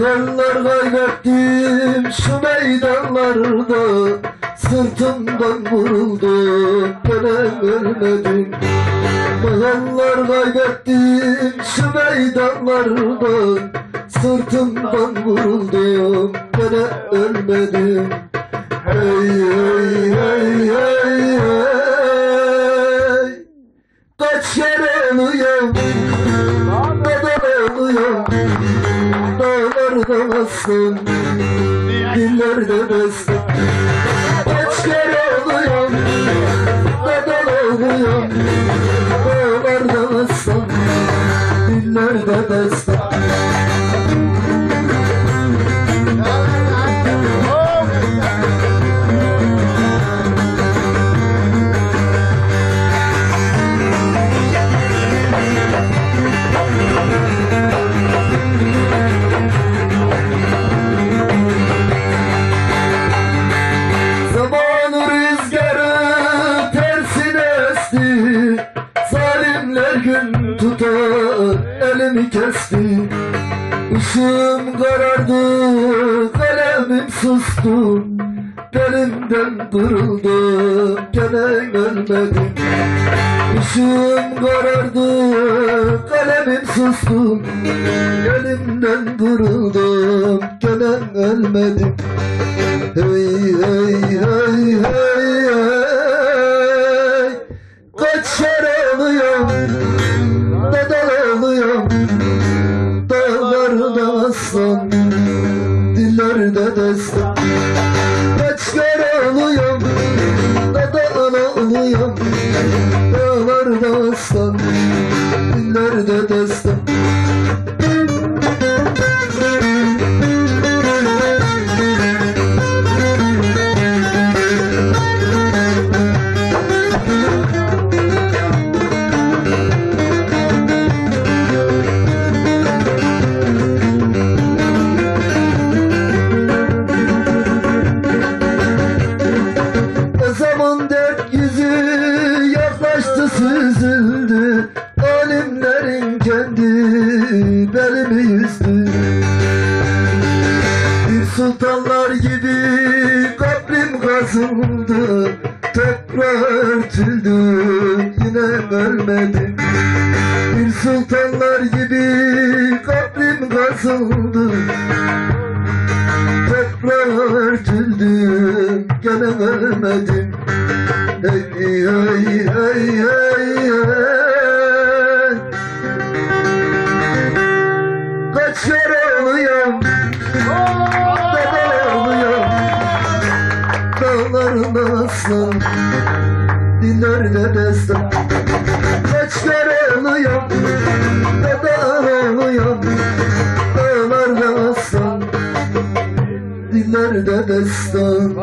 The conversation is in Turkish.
Yıllar kaybettim şu meydanlarda Sırtımdan vuruldu gene ölmedim. Yıllar kaybettim şu meydanlarda Sırtımdan vuruldum gene ölmedim. Hey hey hey hey hey. Kaç kere ölüyorum Neden ölüyorum Dağlarda bastım Dillerde bastım Kaç kere oluyorum Neden oluyorum Dağlarda bastım Dillerde bastım gün tutar elimi kesti. Işığım karardı kalemim sustu. Belimden kırıldı gene ölmedim Işığım karardı kalemim sustu. Elimden kırıldım gene ölmedim Hey hey hey hey hey. Kaç kere Dillerde destan. Kaç kere alıyorum Neden alıyorum Dağlarda aslan. Dillerde destan süzüldü Alimlerin kendi belimi yüzdü. Bir sultanlar gibi kabrim kazıldı Toprağa örtüldü yine ölmedim. Bir sultanlar gibi kabrim kazıldı Toprağa örtüldüm gene ölmedim. Hey hey hey hey oluyorum Dede oluyorum Dağlarında aslan Dillerde destan. Kaç kere oluyorum Dede oluyorum Dağlarda aslan Dillerde destan